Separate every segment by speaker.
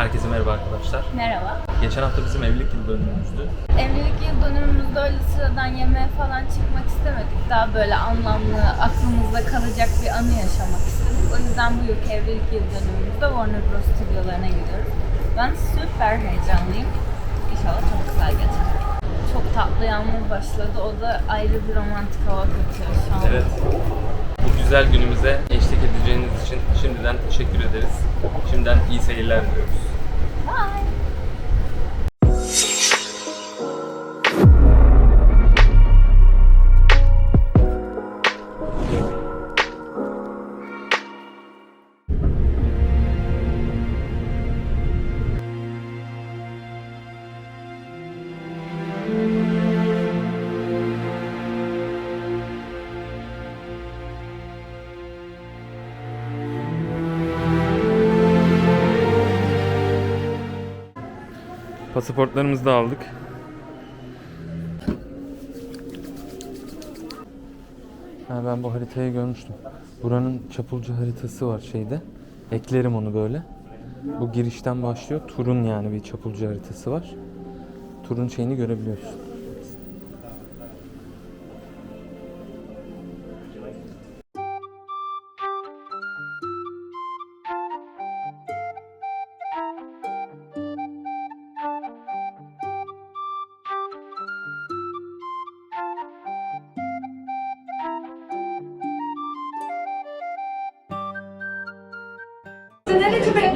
Speaker 1: Herkese merhaba arkadaşlar.
Speaker 2: Merhaba.
Speaker 1: Geçen hafta bizim evlilik yıl dönümümüzdü.
Speaker 2: Evlilik yıl dönümümüzde öyle sıradan yemeğe falan çıkmak istemedik. Daha böyle anlamlı, aklımızda kalacak bir anı yaşamak istedik. O yüzden bu yılki evlilik yıl dönümümüzde Warner Bros. stüdyolarına gidiyoruz. Ben süper heyecanlıyım. İnşallah çok güzel geçer. Tatlı yağmur başladı. O da ayrı bir romantik hava katıyor şu an.
Speaker 1: Evet. Bu güzel günümüze eşlik edeceğiniz için şimdiden teşekkür ederiz. Şimdiden iyi seyirler diliyoruz.
Speaker 2: Bye.
Speaker 1: Pasaportlarımızı da aldık. Ha, ben bu haritayı görmüştüm. Buranın çapulcu haritası var şeyde. Eklerim onu böyle. Bu girişten başlıyor. Turun yani bir çapulcu haritası var. Turun şeyini görebiliyorsun.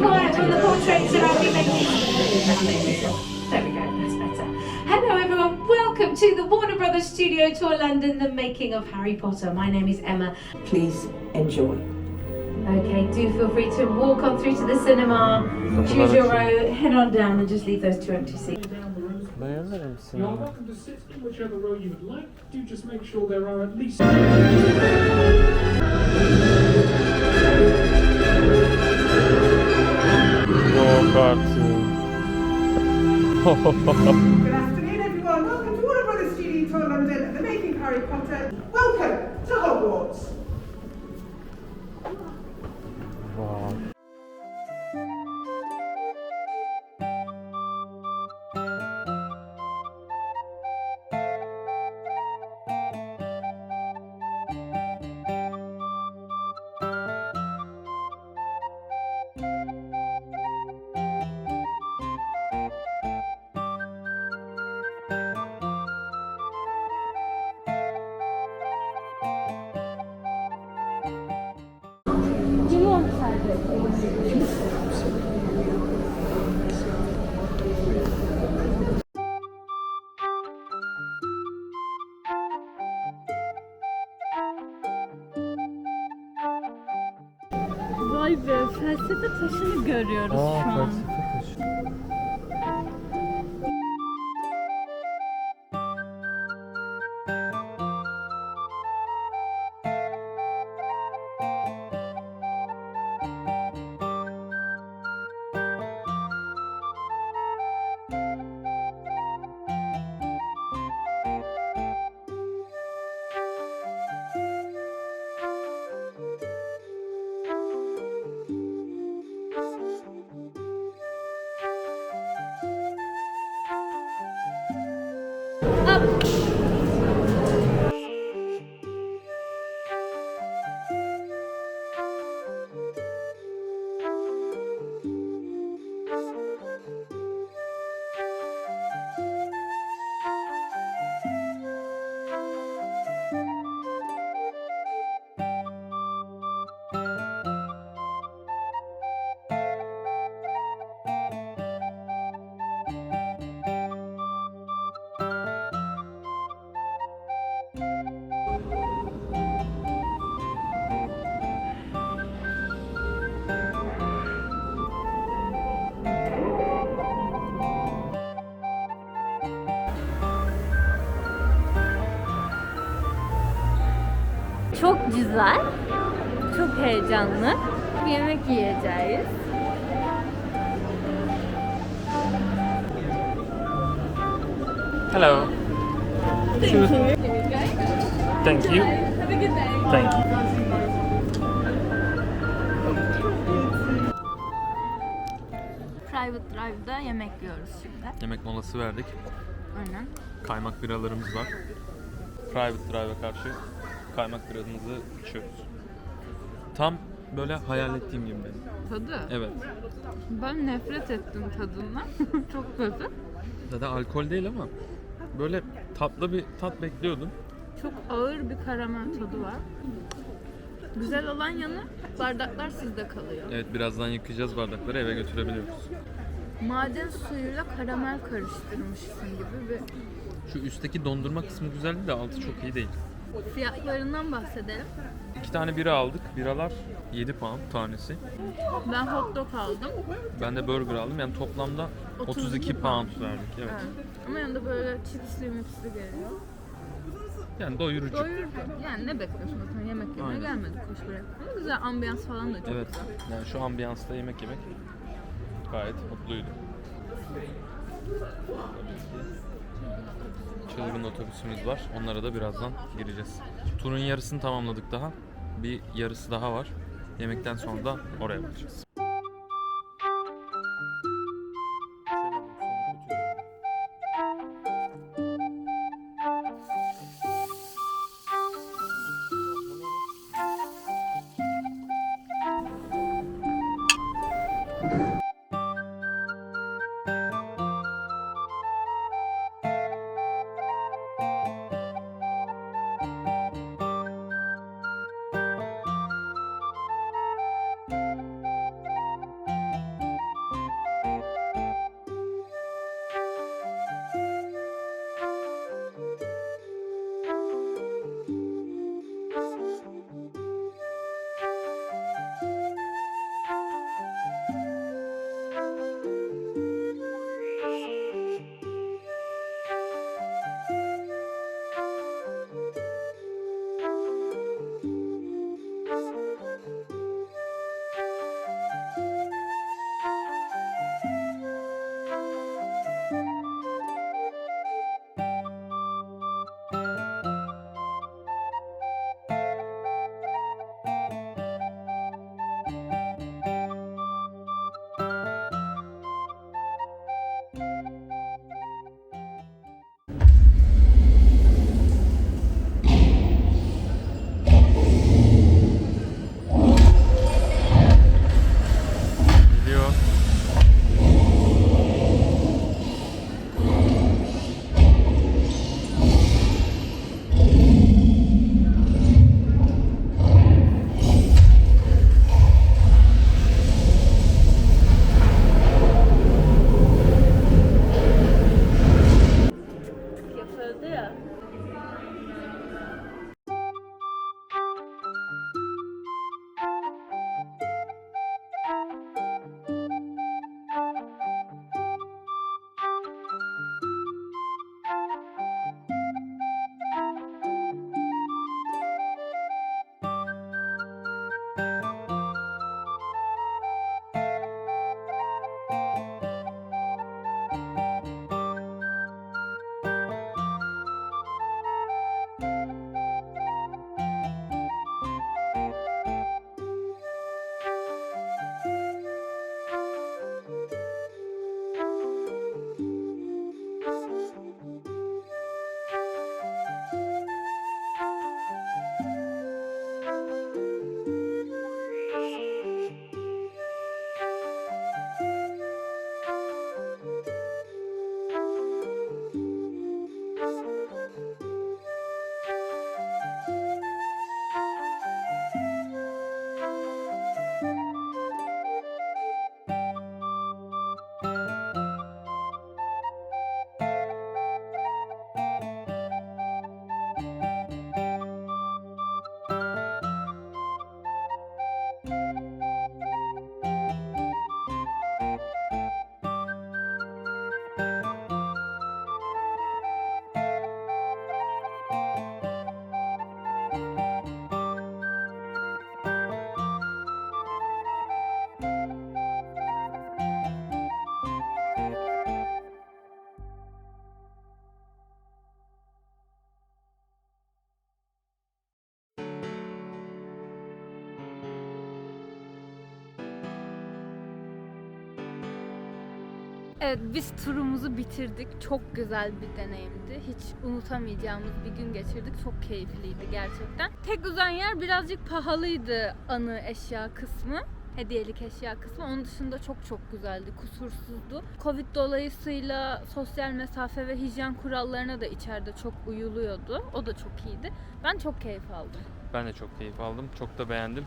Speaker 3: Quiet when the portraits are only making. There we go, that's better. Hello everyone, welcome to the Warner Brothers Studio Tour London, the making of Harry Potter. My name is Emma.
Speaker 4: Please enjoy.
Speaker 3: Okay, do feel free to walk on through to the cinema, choose your row, head on down and just leave those two empty seats.
Speaker 5: You're welcome to sit in whichever row you would like. Do just make sure there are at least.
Speaker 6: โอ้โห
Speaker 1: Vay
Speaker 2: be, felsefe taşını görüyoruz
Speaker 1: Aa,
Speaker 2: şu an.
Speaker 1: felsefe
Speaker 2: güzel, çok heyecanlı. Yemek yiyeceğiz.
Speaker 1: Hello. Thank you. Thank you.
Speaker 2: Have a good day.
Speaker 1: Thank you.
Speaker 2: Private Drive'da yemek yiyoruz şimdi.
Speaker 1: Yemek molası verdik.
Speaker 2: Aynen.
Speaker 1: Kaymak biralarımız var. Private Drive'a karşı kaymak biramızı içiyoruz. Tam böyle hayal ettiğim gibi benim.
Speaker 2: Tadı.
Speaker 1: Evet.
Speaker 2: Ben nefret ettim tadından. Çok kötü.
Speaker 1: Zaten alkol değil ama böyle tatlı bir tat bekliyordum.
Speaker 2: Çok ağır bir karamel tadı var. Güzel olan yanı bardaklar sizde kalıyor.
Speaker 1: Evet birazdan yıkayacağız bardakları eve götürebiliyoruz.
Speaker 2: Maden suyuyla karamel karıştırmışsın gibi bir
Speaker 1: Şu üstteki dondurma kısmı güzeldi de altı çok iyi değil.
Speaker 2: Fiyatlarından bahsedelim.
Speaker 1: İki tane bira aldık. Biralar 7 pound tanesi.
Speaker 2: Ben hot dog aldım.
Speaker 1: Ben de burger aldım. Yani toplamda 32,
Speaker 2: 32
Speaker 1: pound verdik. Evet.
Speaker 2: Evet. Ama yanında böyle chipsli mipsli geliyor.
Speaker 1: Yani doyurucu.
Speaker 2: Doyurucu. Yani ne bekliyorsun zaten yemek yemeye
Speaker 1: Aynen.
Speaker 2: gelmedik koş buraya. Ama güzel ambiyans falan da çok
Speaker 1: Evet.
Speaker 2: güzel.
Speaker 1: Yani şu ambiyansta yemek yemek gayet mutluydum. Çılgın otobüsümüz var. Onlara da birazdan gireceğiz. Turun yarısını tamamladık daha. Bir yarısı daha var. Yemekten sonra da oraya bakacağız.
Speaker 2: Evet biz turumuzu bitirdik. Çok güzel bir deneyimdi. Hiç unutamayacağımız bir gün geçirdik. Çok keyifliydi gerçekten. Tek uzayan yer birazcık pahalıydı anı eşya kısmı. Hediyelik eşya kısmı. Onun dışında çok çok güzeldi. Kusursuzdu. Covid dolayısıyla sosyal mesafe ve hijyen kurallarına da içeride çok uyuluyordu. O da çok iyiydi. Ben çok keyif aldım.
Speaker 1: Ben de çok keyif aldım. Çok da beğendim.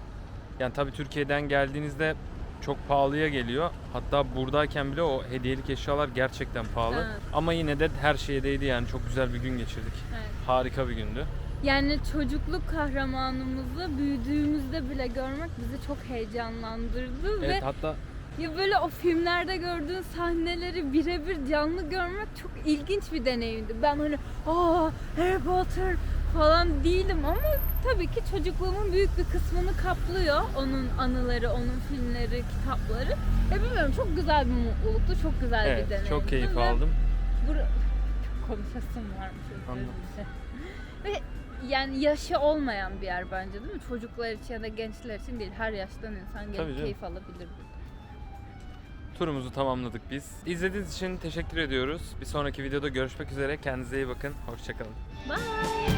Speaker 1: Yani tabii Türkiye'den geldiğinizde çok pahalıya geliyor. Hatta buradayken bile o hediyelik eşyalar gerçekten pahalı.
Speaker 2: Evet.
Speaker 1: Ama yine de her şeye değdi yani çok güzel bir gün geçirdik.
Speaker 2: Evet.
Speaker 1: Harika bir gündü.
Speaker 2: Yani çocukluk kahramanımızı büyüdüğümüzde bile görmek bizi çok heyecanlandırdı
Speaker 1: Evet
Speaker 2: ve
Speaker 1: hatta
Speaker 2: ya böyle o filmlerde gördüğün sahneleri birebir canlı görmek çok ilginç bir deneyimdi. Ben hani aa Harry Potter falan değilim ama tabii ki çocukluğumun büyük bir kısmını kaplıyor onun anıları, onun filmleri, kitapları. Ya bilmiyorum çok güzel bir mutluluktu, çok güzel bir
Speaker 1: evet
Speaker 2: deneyimdi.
Speaker 1: çok keyif
Speaker 2: ve
Speaker 1: aldım.
Speaker 2: Çok konuşasım varmış. Ve yani yaşı olmayan bir yer bence değil mi? Çocuklar için ya da gençler için değil. Her yaştan insan gelip keyif alabilir.
Speaker 1: Turumuzu tamamladık biz. İzlediğiniz için teşekkür ediyoruz. Bir sonraki videoda görüşmek üzere. Kendinize iyi bakın. Hoşçakalın.
Speaker 2: Bye!